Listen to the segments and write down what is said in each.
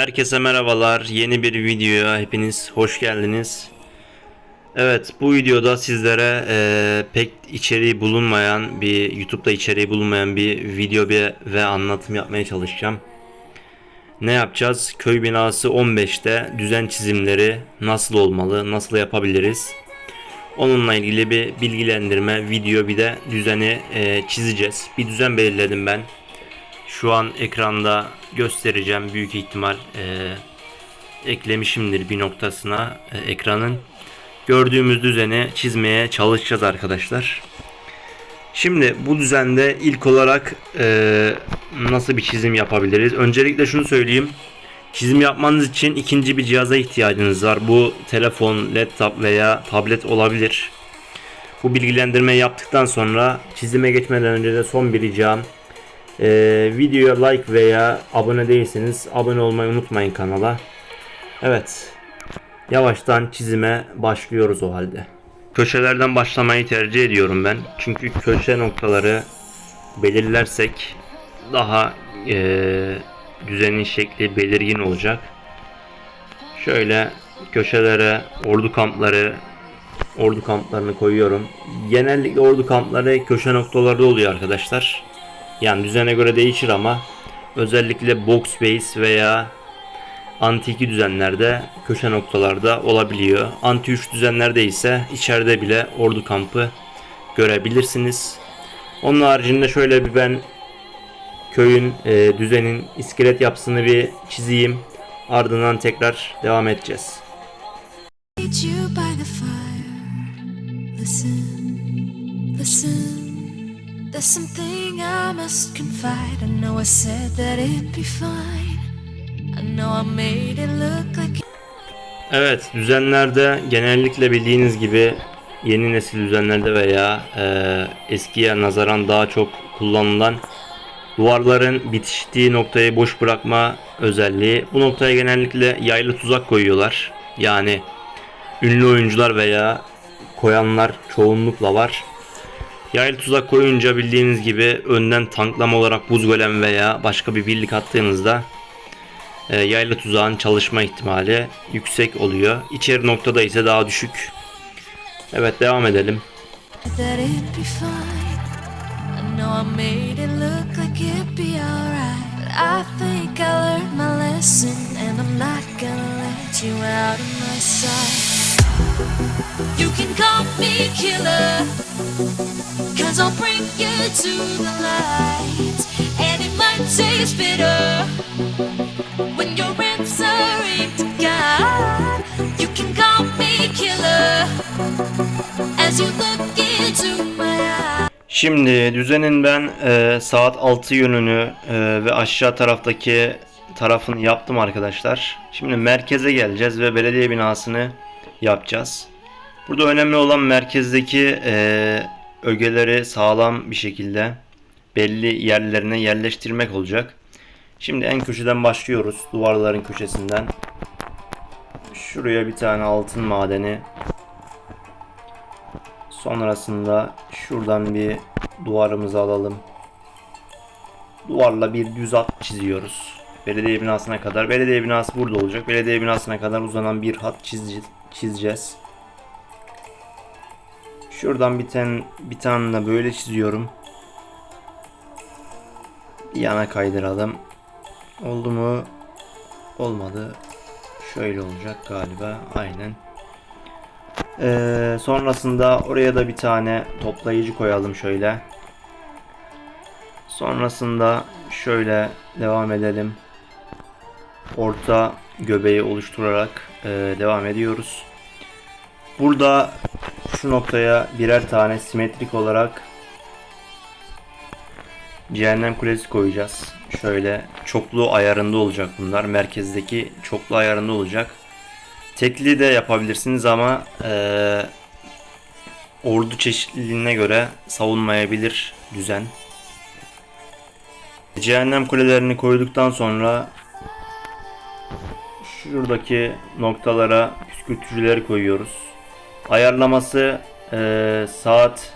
Herkese merhabalar. Yeni bir videoya hepiniz hoş geldiniz. Evet, bu videoda sizlere eee, pek içeriği bulunmayan bir YouTube'da içeriği bulunmayan bir video bir ve anlatım yapmaya çalışacağım. Ne yapacağız? Köy binası 15'te düzen çizimleri nasıl olmalı, nasıl yapabiliriz? Onunla ilgili bir bilgilendirme video bir de düzeni eee, çizeceğiz. Bir düzen belirledim ben. Şu an ekranda göstereceğim büyük ihtimal eee, eklemişimdir bir noktasına e, ekranın. Gördüğümüz düzeni çizmeye çalışacağız arkadaşlar. Şimdi bu düzende ilk olarak eee, nasıl bir çizim yapabiliriz? Öncelikle şunu söyleyeyim. Çizim yapmanız için ikinci bir cihaza ihtiyacınız var. Bu telefon, laptop veya tablet olabilir. Bu bilgilendirmeyi yaptıktan sonra çizime geçmeden önce de son bir ricam. Ee, videoya like veya abone değilseniz abone olmayı unutmayın kanala. Evet. Yavaştan çizime başlıyoruz o halde. Köşelerden başlamayı tercih ediyorum ben. Çünkü köşe noktaları belirlersek daha eee, düzenin şekli belirgin olacak. Şöyle köşelere ordu kampları ordu kamplarını koyuyorum. Genellikle ordu kampları köşe noktalarda oluyor arkadaşlar. Yani düzene göre değişir ama özellikle box base veya anti 2 düzenlerde köşe noktalarda olabiliyor. Anti 3 düzenlerde ise içeride bile ordu kampı görebilirsiniz. Onun haricinde şöyle bir ben köyün e, düzenin iskelet yapısını bir çizeyim. Ardından tekrar devam edeceğiz. Listen, listen. There's something Must confide. I know I said that it'd be fine. I know I made it look like Evet düzenlerde genellikle bildiğiniz gibi yeni nesil düzenlerde veya e, eskiye nazaran daha çok kullanılan duvarların bitiştiği noktayı boş bırakma özelliği. Bu noktaya genellikle yaylı tuzak koyuyorlar. Yani ünlü oyuncular veya koyanlar çoğunlukla var. Yaylı tuzak koyunca bildiğiniz gibi önden tanklama olarak buz golem veya başka bir birlik attığınızda e, yaylı tuzağın çalışma ihtimali yüksek oluyor. İçeri noktada ise daha düşük. Evet devam edelim. You can call me killer. Cause I'll bring you to the light. And it might taste bitter when you're answering to God. You can call me killer as you look into my eyes. Şimdi düzenin ben e, saat 6 yönünü e, ve aşağı taraftaki tarafını yaptım arkadaşlar. Şimdi merkeze geleceğiz ve belediye binasını yapacağız. Burada önemli olan merkezdeki e, ögeleri sağlam bir şekilde belli yerlerine yerleştirmek olacak. Şimdi en köşeden başlıyoruz. Duvarların köşesinden. Şuraya bir tane altın madeni. Sonrasında şuradan bir duvarımızı alalım. Duvarla bir düz hat çiziyoruz. Belediye binasına kadar. Belediye binası burada olacak. Belediye binasına kadar uzanan bir hat çiz- çizeceğiz. Şuradan bir tane bir tane böyle çiziyorum. Bir yana kaydıralım. Oldu mu? Olmadı. Şöyle olacak galiba. Aynen. Ee, sonrasında oraya da bir tane toplayıcı koyalım şöyle. Sonrasında şöyle devam edelim. Orta göbeği oluşturarak e, devam ediyoruz. Burada şu noktaya birer tane simetrik olarak cehennem kulesi koyacağız. Şöyle çoklu ayarında olacak bunlar. Merkezdeki çoklu ayarında olacak. Tekli de yapabilirsiniz ama eee, ordu çeşitliliğine göre savunmayabilir düzen. Cehennem kulelerini koyduktan sonra şuradaki noktalara püskürtücüleri koyuyoruz. Ayarlaması eee, saat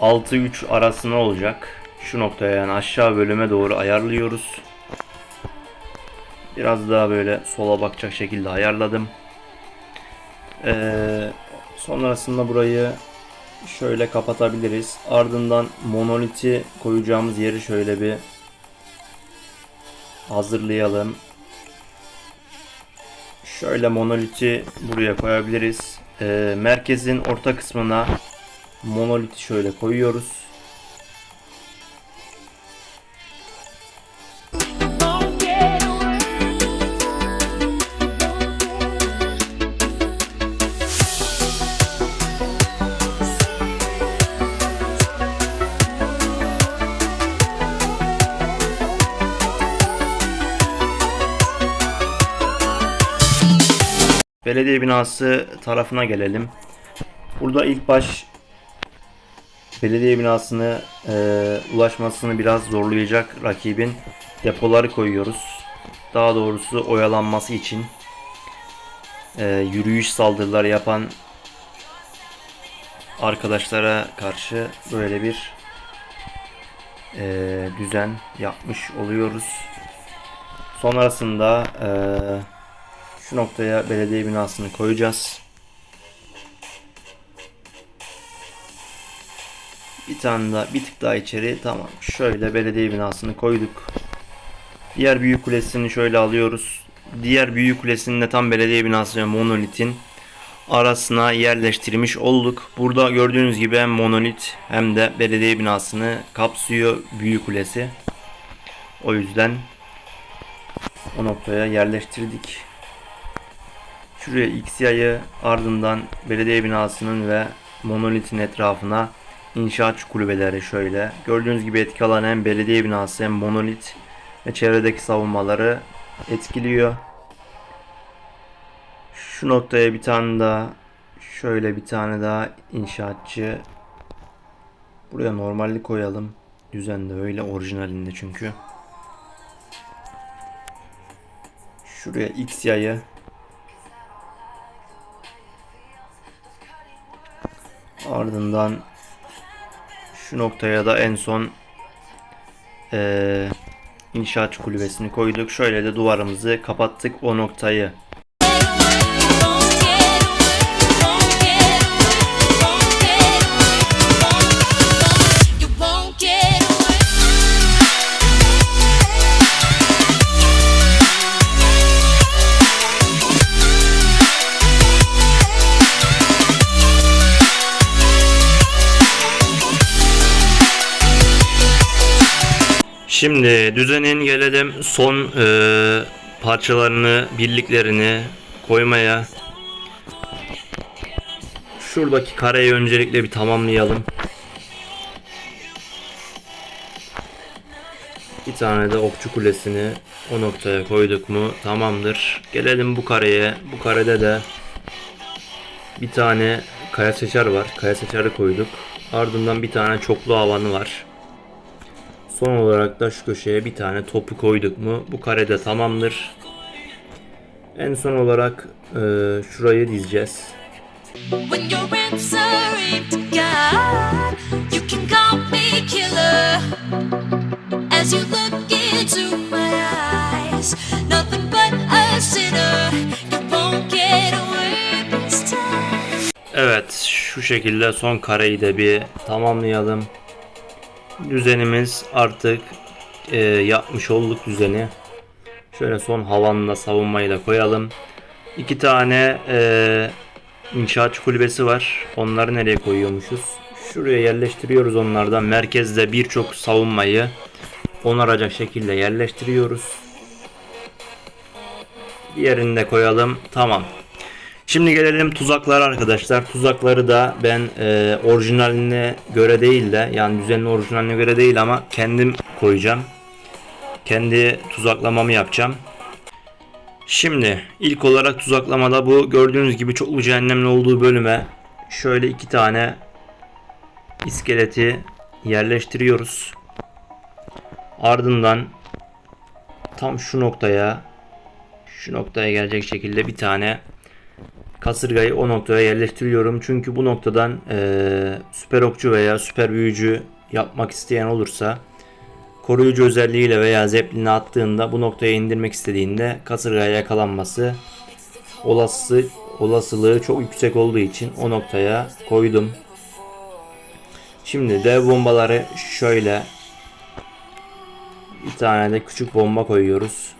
6-3 arasında olacak. Şu noktaya yani aşağı bölüme doğru ayarlıyoruz. Biraz daha böyle sola bakacak şekilde ayarladım. Ee, sonrasında burayı şöyle kapatabiliriz. Ardından monoliti koyacağımız yeri şöyle bir hazırlayalım. Şöyle monoliti buraya koyabiliriz. Ee, merkezin orta kısmına monoliti şöyle koyuyoruz. Belediye binası tarafına gelelim. Burada ilk baş belediye binasını e, ulaşmasını biraz zorlayacak rakibin depoları koyuyoruz. Daha doğrusu oyalanması için e, yürüyüş saldırıları yapan arkadaşlara karşı böyle bir e, düzen yapmış oluyoruz. Sonrasında e, şu noktaya belediye binasını koyacağız. Bir tane daha bir tık daha içeri tamam. Şöyle belediye binasını koyduk. Diğer büyük kulesini şöyle alıyoruz. Diğer büyük kulesini de tam belediye binası ve monolitin arasına yerleştirmiş olduk. Burada gördüğünüz gibi hem monolit hem de belediye binasını kapsıyor büyük kulesi. O yüzden o noktaya yerleştirdik. Şuraya XY'yi ardından belediye binasının ve monolitin etrafına inşaat kulübeleri şöyle. Gördüğünüz gibi etki alan hem belediye binası hem monolit ve çevredeki savunmaları etkiliyor. Şu noktaya bir tane daha şöyle bir tane daha inşaatçı buraya normalli koyalım. Düzende öyle orijinalinde çünkü. Şuraya X yayı Ardından şu noktaya da en son eee inşaat kulübesini koyduk. Şöyle de duvarımızı kapattık o noktayı. Şimdi düzenin gelelim son eee, parçalarını, birliklerini koymaya. Şuradaki kareyi öncelikle bir tamamlayalım. Bir tane de okçu kulesini o noktaya koyduk mu tamamdır. Gelelim bu kareye. Bu karede de bir tane kaya seçer var. Kaya seçeri koyduk. Ardından bir tane çoklu havanı var. Son olarak da şu köşeye bir tane topu koyduk mu bu karede tamamdır. En son olarak e, şurayı dizeceğiz. Evet şu şekilde son kareyi de bir tamamlayalım. Düzenimiz artık e, yapmış olduk düzeni. Şöyle son havanla savunmayı da koyalım. İki tane e, inşaatçı kulübesi var. Onları nereye koyuyormuşuz? Şuraya yerleştiriyoruz onlardan. Merkezde birçok savunmayı onaracak şekilde yerleştiriyoruz. Diğerini de koyalım. Tamam. Şimdi gelelim tuzaklara arkadaşlar. Tuzakları da ben e, orijinaline göre değil de yani düzenin orijinaline göre değil ama kendim koyacağım. Kendi tuzaklamamı yapacağım. Şimdi ilk olarak tuzaklamada bu gördüğünüz gibi çoklu cehennemin olduğu bölüme şöyle iki tane iskeleti yerleştiriyoruz. Ardından tam şu noktaya şu noktaya gelecek şekilde bir tane kasırgayı o noktaya yerleştiriyorum. Çünkü bu noktadan eee, süper okçu veya süper büyücü yapmak isteyen olursa koruyucu özelliğiyle veya zeplini attığında bu noktaya indirmek istediğinde kasırgaya yakalanması olası olasılığı çok yüksek olduğu için o noktaya koydum. Şimdi dev bombaları şöyle bir tane de küçük bomba koyuyoruz.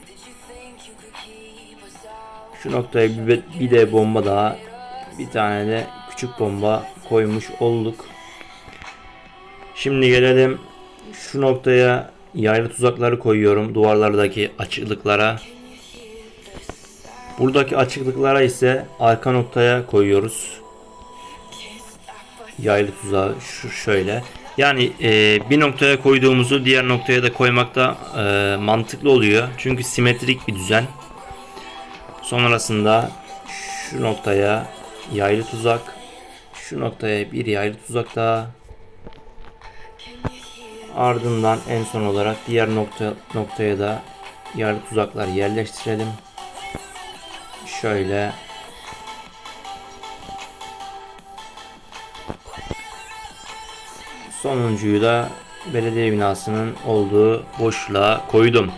Şu noktaya bir, bir de bomba daha bir tane de küçük bomba koymuş olduk. Şimdi gelelim şu noktaya yaylı tuzakları koyuyorum duvarlardaki açıklıklara. Buradaki açıklıklara ise arka noktaya koyuyoruz. Yaylı tuzağı şu şöyle. Yani e, bir noktaya koyduğumuzu diğer noktaya da koymak da e, mantıklı oluyor. Çünkü simetrik bir düzen. Sonrasında şu noktaya yaylı tuzak, şu noktaya bir yaylı tuzak daha. Ardından en son olarak diğer nokta noktaya da yaylı tuzaklar yerleştirelim. Şöyle Sonuncuyu da belediye binasının olduğu boşluğa koydum.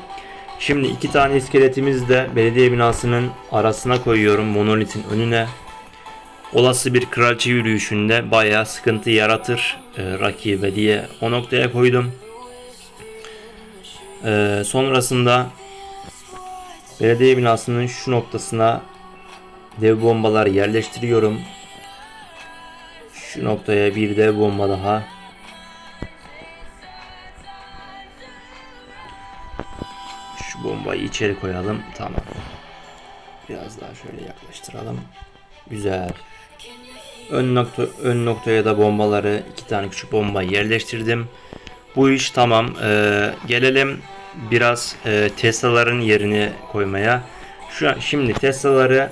Şimdi iki tane iskeletimizi de belediye binasının arasına koyuyorum monolitin önüne. Olası bir kraliçe yürüyüşünde bayağı sıkıntı yaratır e, rakibe diye o noktaya koydum. E, sonrasında belediye binasının şu noktasına dev bombalar yerleştiriyorum. Şu noktaya bir dev bomba daha. Bombayı içeri koyalım. Tamam. Biraz daha şöyle yaklaştıralım. Güzel. Ön nokta ön noktaya da bombaları iki tane küçük bomba yerleştirdim. Bu iş tamam. Ee, gelelim biraz e, Tesla'ların yerini koymaya. Şu an şimdi Tesla'ları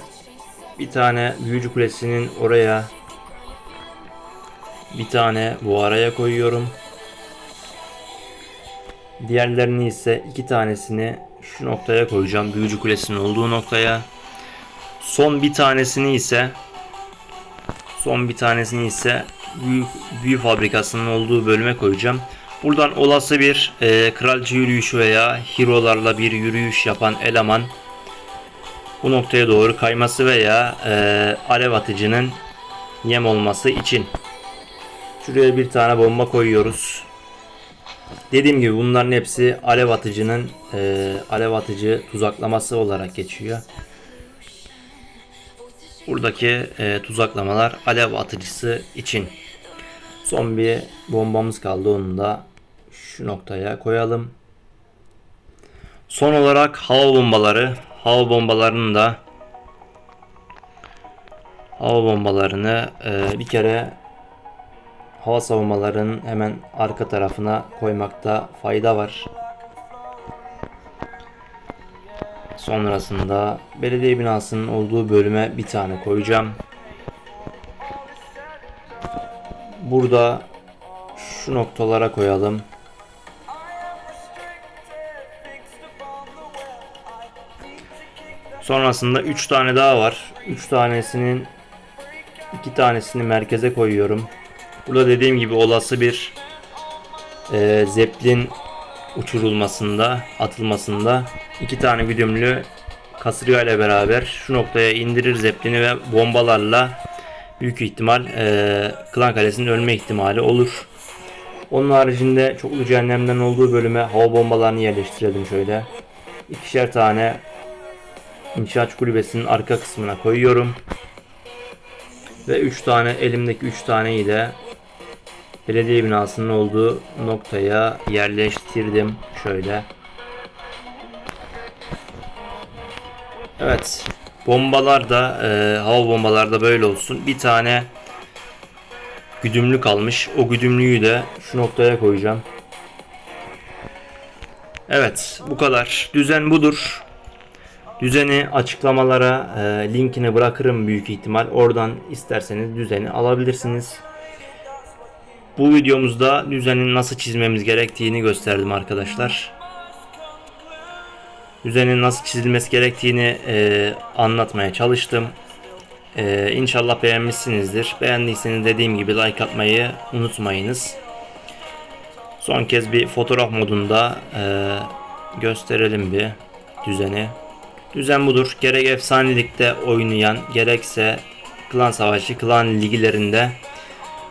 bir tane büyücü kulesinin oraya bir tane bu araya koyuyorum. Diğerlerini ise iki tanesini şu noktaya koyacağım. Büyücü kulesinin olduğu noktaya. Son bir tanesini ise son bir tanesini ise büyük büyü fabrikasının olduğu bölüme koyacağım. Buradan olası bir e, kralcı yürüyüşü veya hero'larla bir yürüyüş yapan eleman bu noktaya doğru kayması veya e, alev atıcının yem olması için şuraya bir tane bomba koyuyoruz. Dediğim gibi bunların hepsi alev atıcının e, alev atıcı tuzaklaması olarak geçiyor. Buradaki e, tuzaklamalar alev atıcısı için. Son bir bombamız kaldı onu da şu noktaya koyalım. Son olarak hava bombaları. Hava bombalarının da hava bombalarını e, bir kere hava savunmalarının hemen arka tarafına koymakta fayda var. Sonrasında belediye binasının olduğu bölüme bir tane koyacağım. Burada şu noktalara koyalım. Sonrasında 3 tane daha var. 3 tanesinin 2 tanesini merkeze koyuyorum. Burada dediğim gibi olası bir e, zeplin uçurulmasında, atılmasında iki tane güdümlü kasırga ile beraber şu noktaya indirir zeplini ve bombalarla büyük ihtimal e, Klan Kalesi'nin ölme ihtimali olur. Onun haricinde çoklu cehennemden olduğu bölüme hava bombalarını yerleştirelim şöyle. İkişer tane inşaat kulübesinin arka kısmına koyuyorum. Ve 3 tane elimdeki 3 taneyi de belediye binasının olduğu noktaya yerleştirdim. Şöyle. Evet. Bombalar da e, hava bombalar da böyle olsun. Bir tane güdümlü kalmış. O güdümlüyü de şu noktaya koyacağım. Evet. Bu kadar. Düzen budur. Düzeni açıklamalara e, linkini bırakırım büyük ihtimal. Oradan isterseniz düzeni alabilirsiniz. Bu videomuzda düzenin nasıl çizmemiz gerektiğini gösterdim arkadaşlar. Düzenin nasıl çizilmesi gerektiğini e, anlatmaya çalıştım. E, inşallah beğenmişsinizdir. Beğendiyseniz dediğim gibi like atmayı unutmayınız. Son kez bir fotoğraf modunda eee, gösterelim bir düzeni. Düzen budur. Gerek efsanelikte oynayan gerekse klan savaşı, klan ligilerinde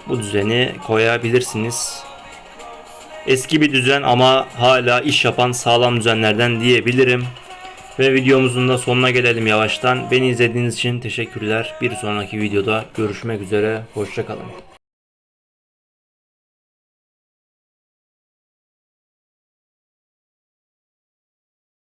bu düzeni koyabilirsiniz. Eski bir düzen ama hala iş yapan sağlam düzenlerden diyebilirim. Ve videomuzun da sonuna gelelim yavaştan. Beni izlediğiniz için teşekkürler. Bir sonraki videoda görüşmek üzere. Hoşçakalın.